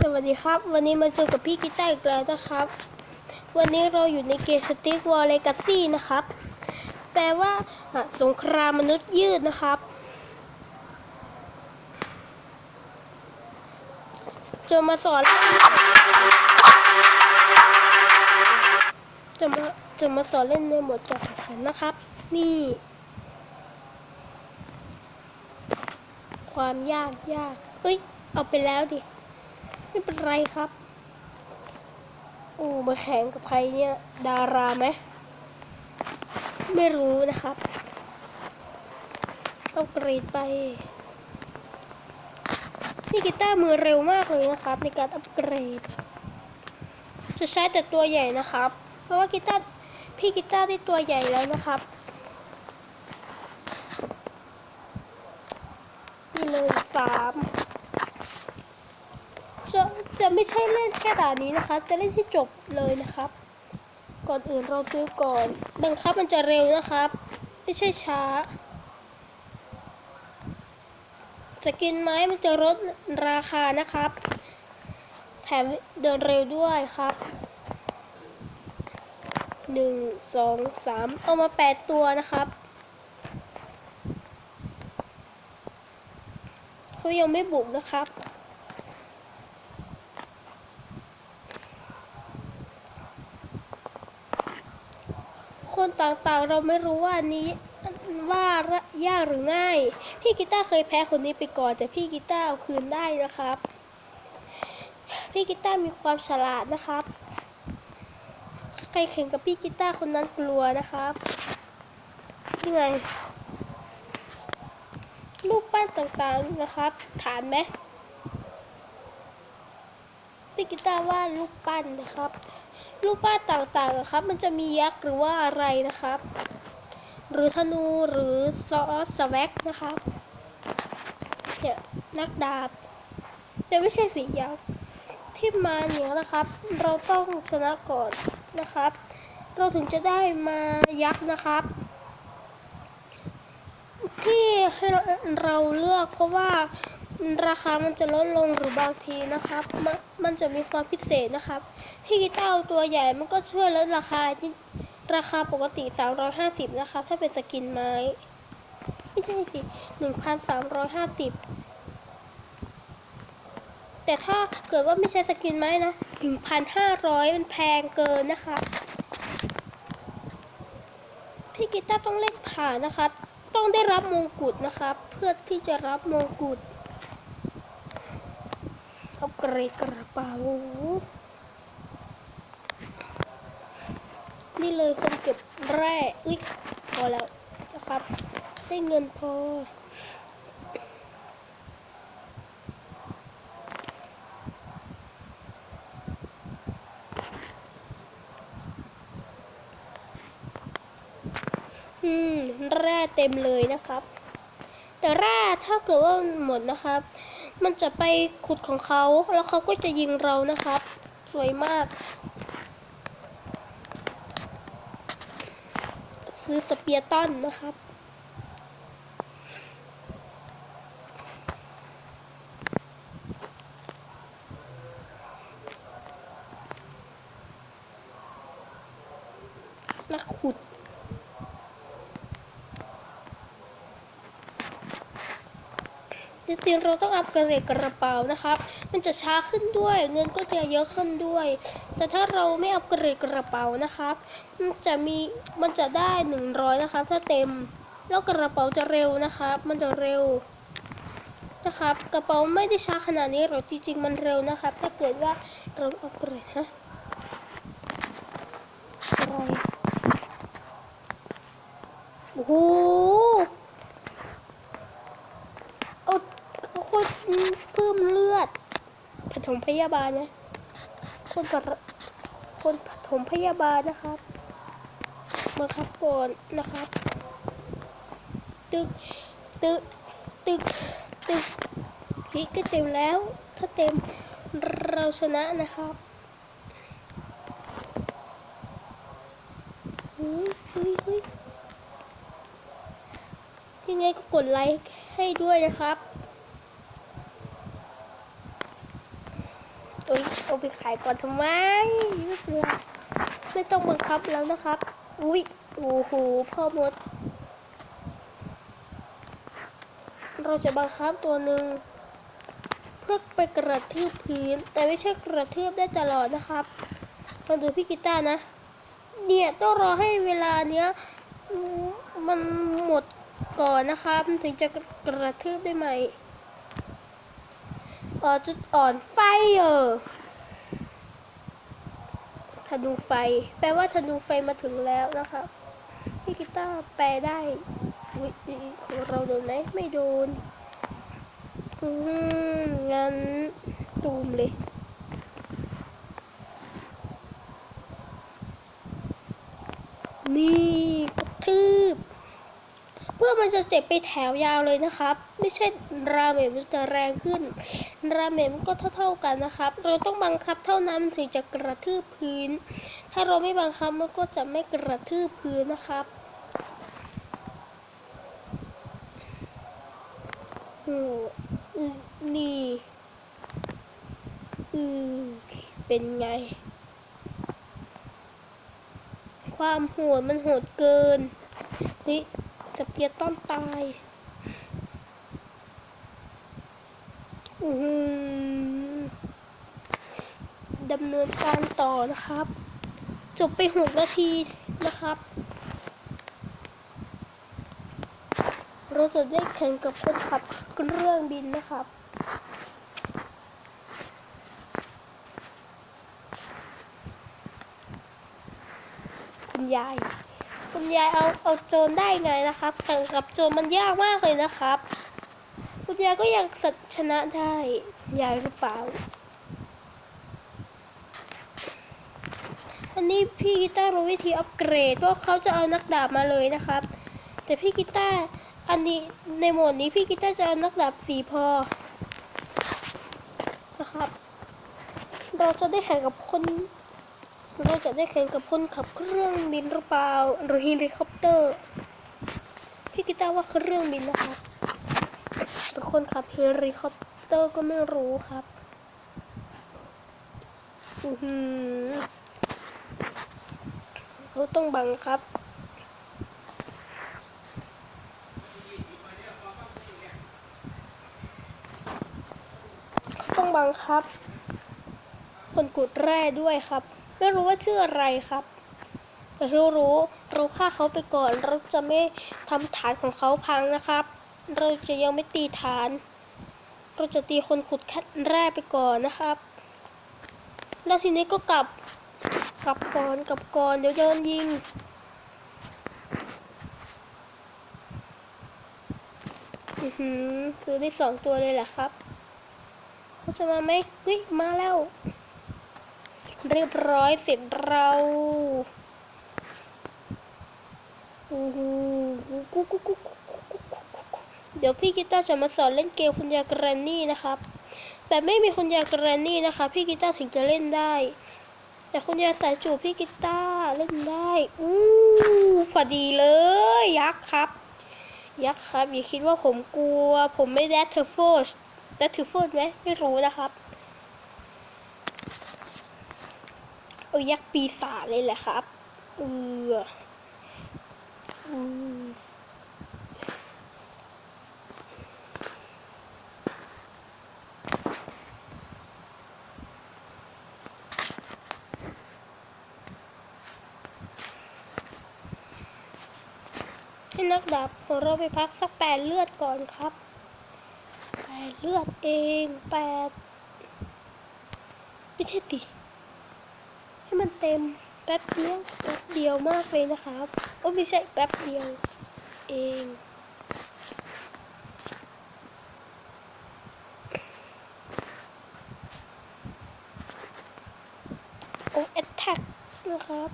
สวัสดีครับ วันนี้มาเจอกับพี่กีตาร์อีกแล้วนะครับ วันนี้เราอยู่ในเกมสติ๊กวอลเลกาซี่นะครับ แปลว่าสงครามมนุษย์ยืดนะครับ จะมาสอนจะมาจะมาสอนเล่นในหมดการแข่งขันนะครับ นี่ ความยากยากเอ้ย เอาไปแล้วดิ ไม่เป็นไรครับ โอ้มาแข่งกับใครเนี่ย ดาราไหมไม่รู้นะครับเอาเกรดไป นี่กีตาร์มือเร็วมากเลยนะครับ ในการอัปเกรด จะใช้แต่ตัวใหญ่นะครับ เพราะว่ากีตาร์พี่กีตาร์ได้ตัวใหญ่แล้วนะครับ นี่เลยสาม จะไม่ใช่เล่นแค่ด่านนี้นะคะ จะเล่นที่จบเลยนะครับ ก่อนอื่นเราซื้อก่อนบังคับมันจะเร็วนะครับ ไม่ใช่ช้า สกินไม้มันจะลดราคานะครับ แถมเดินเร็วด้วยครับหนึ่งสองสามเอามาแปดตัวนะครับเขายังไม่บุกนะครับ คนต่างๆ เราไม่รู้ว่านี้ว่ายากหรือง่าย พี่กีตาร์เคยแพ้คนนี้ไปก่อน แต่พี่กีตาร์เอาคืนได้นะครับ พี่กีตาร์มีความฉลาดนะครับ ใครแข่งกับพี่กีตาร์คนนั้นกลัวนะครับนี่ไงรูปปั้นต่างๆนะครับ ฐานไหมพี่กีตาร์วาดรูปปั้นนะครับ รูปปั้นต่างๆนะครับ มันจะมียักษ์หรือว่าอะไรนะครับ หรือธนูหรือซอสสแว็กนะครับเนี่ยนักดาบจะไม่ใช่สียักษ์ที่มาอย่างนะครับ เราต้องชนะก่อนนะครับ เราถึงจะได้มายักษ์นะครับ ที่ให้เราเลือกเพราะว่า ราคามันจะลดลงหรือบางทีนะครับ มันมันจะมีความพิเศษนะครับพี่กีตาร์เอาตัวใหญ่มันก็ช่วยลดราคาราคาปกติ 350 นะครับ ถ้าเป็นสกินไม้ ไม่ใช่สิ 1,350 แต่ถ้าเกิดว่าไม่ใช่สกินไม้นะ 1,500 มันแพงเกินนะคะพี่กีตาร์ต้องเล่นผ่านนะครับ ต้องได้รับมงกุฎนะครับ เพื่อที่จะรับมงกุฎ กรดกระเป๋า นี่เลยคนเก็บแร่อุ้ยพอแล้วนะครับ ได้เงินพอ อืม แร่เต็มเลยนะครับ แต่แร่ถ้าเกิดว่าหมดนะครับ มันจะไปขุดของเขา แล้วเขาก็จะยิงเรานะครับ สวยมาก ซื้อสเปียร์ตันนะครับ นักขุด จริงเราต้องอัปเกรดกระเป๋านะครับ มันจะช้าขึ้นด้วย เงินก็จะเยอะขึ้นด้วย แต่ถ้าเราไม่อัปเกรดกระเป๋านะครับ มันจะมีมันจะได้หนึ่งร้อยนะครับ ถ้าเต็ม แล้วกระเป๋าจะเร็วนะครับ มันจะเร็วนะครับ กระเป๋าไม่ได้ช้าขนาดนี้หรอกจริงๆมันเร็วนะครับ ถ้าเกิดว่าเราอัปเกรดฮะอะไรโอ้โห เอาเอา คนเพิ่มเลือดปฐมพยาบาลนะคนปคนปฐมพยาบาลนะครับ มาครับก่อนนะครับ ตึกตึกตึกตึกพีก็เต็มแล้ว ถ้าเต็มเราชนะนะครับเฮ้ยเฮ้ยเฮ้ยยังไงก็กดไลค์ให้ด้วยนะครับ เอาไปขายก่อนทำไมไม่เป็นไรไม่ต้องบังคับแล้วนะครับ อุ้ยโอ้โหพ่อมด เราจะบังคับตัวหนึ่งเพื่อไปกระทืบพื้น แต่ไม่ใช่กระทืบได้ตลอดนะครับมาดูพี่กีตาร์นะ เนี่ยต้องรอให้เวลาเนี้ยมันหมดก่อนนะครับมันถึงจะกระทืบได้ไหมอ่อจุดอ่อนไฟเออ ธนูไฟ แปลว่าธนูไฟมาถึงแล้วนะครับพี่กีตาร์แปลได้วิธีของเราโดนไหมไม่โดนอืมงั้นตูมเลยนี่กระทืบ มันจะเจ็บไปแถวยาวเลยนะครับ ไม่ใช่ราเมจมันจะแรงขึ้น ราเมจมันก็เท่า ๆกันนะครับ เราต้องบังคับเท่านั้นถึงจะกระทืบพื้น ถ้าเราไม่บังคับมันก็จะไม่กระทืบพื้นนะครับโอ้อือนี่อือเป็นไง ความโหดมันโหดเกินนี่ สเปียร์ต้อมตายอือหือดำเนินการต่อนะครับ จบไปหกนาทีนะครับ เราจะได้แข่งกับคนขับเครื่องบินนะครับคุณยาย คุณยายเอาเอาโจรได้ไงนะครับแข่งกับโจรมันยากมากเลยนะครับ คุณยายก็ยังสชนะได้คุณยายหรือเปล่าอันนี้พี่กีตาร์รู้วิธีอัปเกรดเพราะเขาจะเอานักดาบมาเลยนะครับ แต่พี่กีตาร์อันนี้ในโหมดนี้พี่กีตาร์จะเอานักดาบสีพอนะครับ เราจะได้แข่งกับคน เราจะได้แข่งกับคนขับเครื่องบินหรือเปล่าหรือเฮลิคอปเตอร์ พี่กีตาว่าเครื่องบินนะครับหรือคนขับเฮลิคอปเตอร์ก็ไม่รู้ครับอือหือเขาต้องบังครับเขาต้องบังครับ คนขุดแร่ด้วยครับ ไม่รู้ว่าชื่ออะไรครับแต่ที่รู้เราฆ่าเขาไปก่อน เราจะไม่ทำฐานของเขาพังนะครับ เราจะยังไม่ตีฐาน เราจะตีคนขุดแร่ไปก่อนนะครับ แล้วทีนี้ก็กลับกลับก่อนกลับก่อนเดี๋ยวโดนยิงอือหือซื้อได้สองตัวเลยแหละครับเขาจะมาไหมเฮ้ยมาแล้ว เรียบร้อยเสร็จเราเดี๋ยวพี่กีตาร์จะมาสอนเล่นเกมคุณยายแกรนนี่นะครับ แต่ไม่มีคุณยายแกรนนี่นะคะ พี่กีตาร์ถึงจะเล่นได้ แต่คุณยายสายจูพี่กีตาร์เล่นได้อู้พอดีเลย ยักษ์ครับ ยักษ์ครับ อย่าคิดว่าผมกลัว ผมไม่แดดเทอร์โฟสแดดเทอร์โฟสไหมไม่รู้นะครับ เอายักษ์ปีศาจเลยแหละครับ เอออืมให้นักดาบของเราไปพักสักแปดเลือดก่อนครับแปดเลือดเองแปดไม่ใช่สิ เต็มแป๊บเดียวแป๊บเดียวมากเลยนะครับโอ้ไม่ใช่แป๊บเดียวเองโอ้แอตแทกนะครับ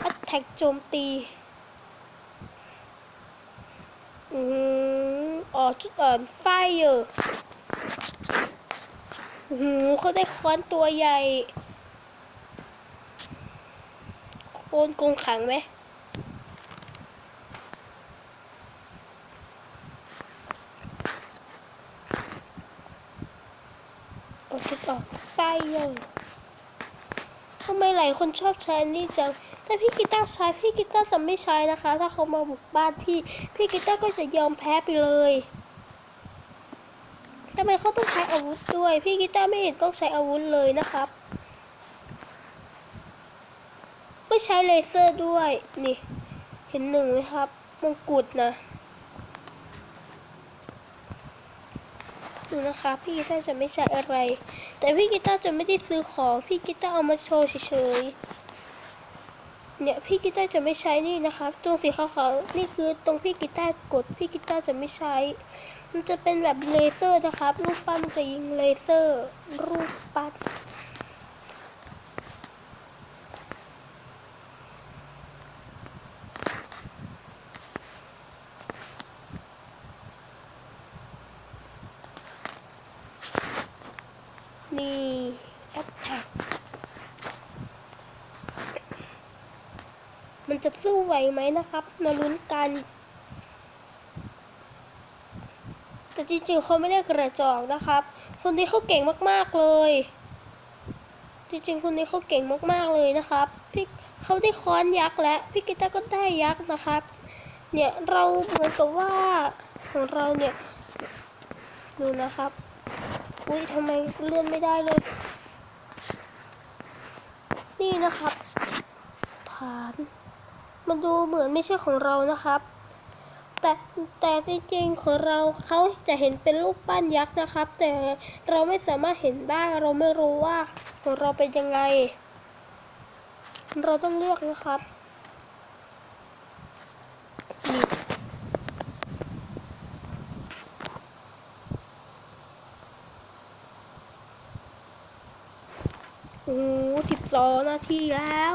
แอตแทกโจมตีอืมอ๋อจุดอ่อนไฟเยออหือเขาได้ค้อนตัวใหญ่ โคนกงขังไหมเอาชุดออกไฟเลยทำไมหลายคนชอบใช้อันนี่จัง แต่พี่กีตาร์ใช้พี่กีตาร์จะไม่ใช้นะคะ ถ้าเขามาบุกบ้านพี่ พี่กีตาร์ก็จะยอมแพ้ไปเลยทำไมเขาต้องใช้อาวุธด้วย พี่กีตาร์ไม่เห็นต้องใช้อาวุธเลยนะครับ ไม่ ใช้เลเซอร์ด้วย นี่ เห็นหนึ่งไหมครับ มงกุฎนะดูนะคะ พี่กีตาร์จะไม่ใช้อะไร แต่พี่กีตาร์จะไม่ได้ซื้อของ พี่กีตาร์เอามาโชว์เฉยๆ เนี่ยพี่กีตาร์จะไม่ใช้นี่นะคะตรงสีขาวๆ นี่คือตรงพี่กีตาร์กด พี่กีตาร์จะไม่ใช้ มันจะเป็นแบบเลเซอร์นะครับ รูปปั้นมันจะยิงเลเซอร์ รูปปั้น มันจะสู้ไหวไหมนะครับมาลุ้นกัน แต่จริงๆเขาไม่ได้กระจอกนะครับ คนนี้เขาเก่งมากๆเลย จริงๆ คนนี้เขาเก่งมากๆเลยนะครับพี่เขาได้ค้อนยักษ์และพี่กิตาร์ก็ได้ยักษ์นะครับ เนี่ยเราเหมือนกับว่าของเราเนี่ยดูนะครับ อุ้ยทำไมเลื่อนไม่ได้เลย นี่นะครับ ฐาน มันดูเหมือนไม่ใช่ของเรานะครับ แต่แต่จริงๆของเราเขาจะเห็นเป็นรูปปั้นยักษ์นะครับ แต่เราไม่สามารถเห็นได้เราไม่รู้ว่าของเราเป็นยังไง เราต้องเลือกนะครับนี่โอ้ สองนาทีแล้ว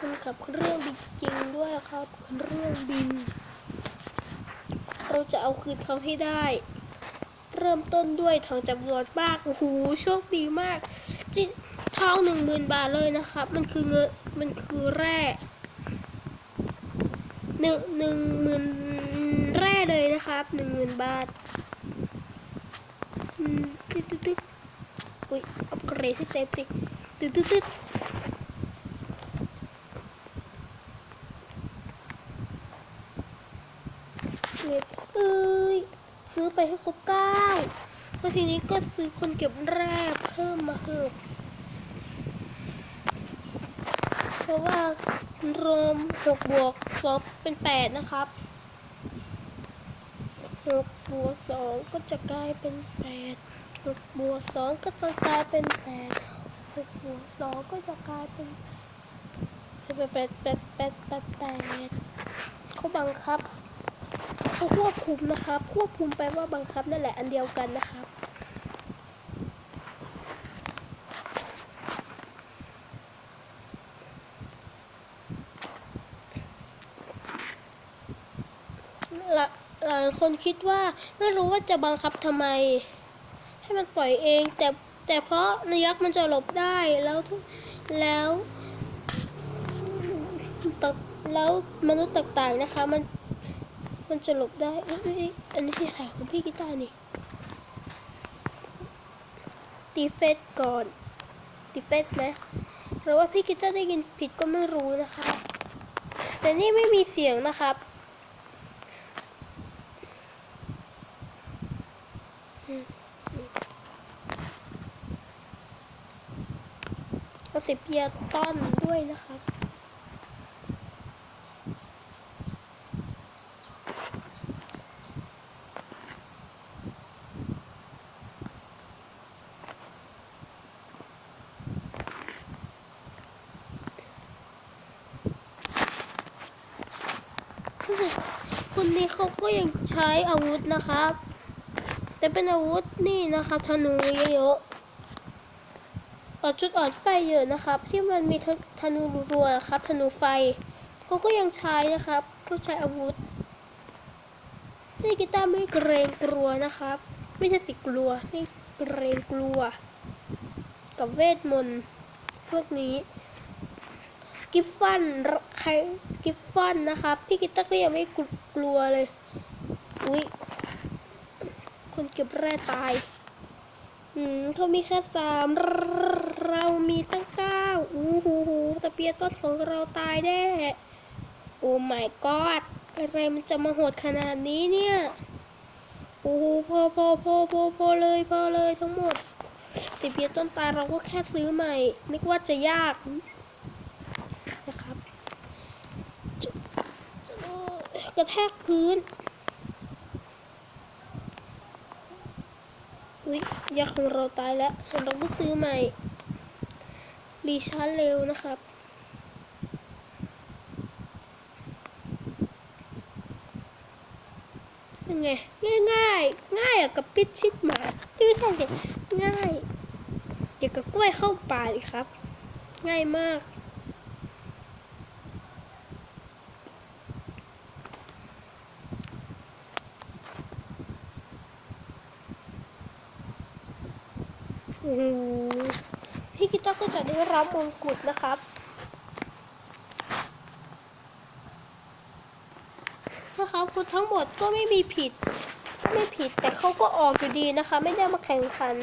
มันกับเครื่องบินจริงด้วยครับเครื่องบิน เราจะเอาคืนเขาให้ได้ เริ่มต้นด้วยทองจำนวนมากโอ้โหโชคดีมากจิทองหนึ่งหมื่นบาทเลยนะครับ มันคือเงินมันคือแร่หนึ่งหนึ่งหมื่นแร่เลยนะครับหนึ่งหมื่นบาท ตึ๊ดตึ๊ดตึ๊ดอุ้ยอัปเกรดให้เต็มสิตึ๊ดตึ๊ดตึ๊ดเอ้ยซื้อไปให้ครบเก้าแล้วทีนี้ก็ซื้อคนเก็บแร่เพิ่มมาเถอะเพราะว่ารวมหกบวกสองเป็นแปดนะครับหกบวกสองก็จะกลายเป็นแปด หกบวกสองก็จะกลายเป็นแปดหกบวกสองก็จะกลายเป็นแปดแปดแปดแปดแปดแปดเขาบังคับเขาควบคุมนะครับ ควบคุมแปลว่าบังคับนั่นแหละอันเดียวกันนะครับหลายคนคิดว่าไม่รู้ว่าจะบังคับทำไม ให้มันปล่อยเอง แต่แต่เพราะนยักษ์มันจะหลบได้แล้วทุกแล้วตกแล้วมนุษย์ต่างๆนะคะ มันมันจะหลบได้เอ้ยอ,อ,อันนี้ที่ถ่ายของพี่กีตาร์นี่ตีเฟสก่อนตีเฟสไหมหรือว่าพี่กีตาร์ได้ยินผิดก็ไม่รู้นะคะ แต่นี่ไม่มีเสียงนะครับอืมอืม เอาสิเปียต้อนด้วยนะครับคนนี้เขาก็ยังใช้อาวุธนะครับ แต่เป็นอาวุธนี่นะครับธนูเยอะๆ อดจุดอ่อนไฟเยอะนะครับ ที่มันมีธนูรัวนะครับธนูไฟเขาก็ยังใช้นะครับก็ใช้อาวุธนี่กีตาร์ไม่เกรงกลัวนะครับ ไม่ใช่สิกลัวไม่เกรงกลัว กับเวทมนต์พวกนี้ กิฟฟันใครกิฟฟันนะครับ พี่กิตตาร์ก็ยังไม่กลัวเลย อุ้ยคนเก็บแร่ตาย อืมเขามีแค่สาม เรามีตั้งเก้าอู้หูหูสเปียร์ต้นของเราตายแน่โอ้ my god อะไรมันจะมาโหดขนาดนี้เนี่ยโอ้โหพอพอพอพอพอเลยพอเลยทั้งหมดสเปียร์ต้นตายเราก็แค่ซื้อใหม่ นึกว่าจะยากนะครับกระแทกพื้นอุ๊ยยักษ์ของเราตายแล้วเราก็ซื้อใหม่ รีชาร์จเร็วนะครับ ยังไง ง่ายง่ายๆง่ายอะกับปิดชิดหมาที่ไม่ใช่สิง่ายเกี่ยวกับกล้วยเข้าป่าเลยครับ ง่ายมาก โอ้โหพี่กีตาร์ก็จะ ได้รับมงกุฎนะครับ นะคะคุณทั้งหมดก็ไม่มีผิด ไม่ผิดแต่เขาก็ออกอยู่ดีนะคะ ไม่ได้มาแข่งขัน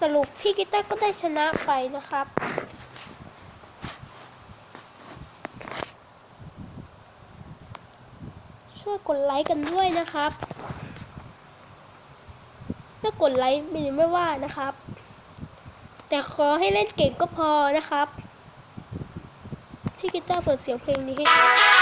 สรุปพี่กีตาร์ก็ได้ชนะไปนะครับช่วยกดไลค์กันด้วยนะครับ ถ้ากดไลค์ไม่ไม่ว่านะครับ แต่ขอให้เล่นเก่งก็พอนะครับพี่กีตาร์เปิดเสียงเพลงนี้ให้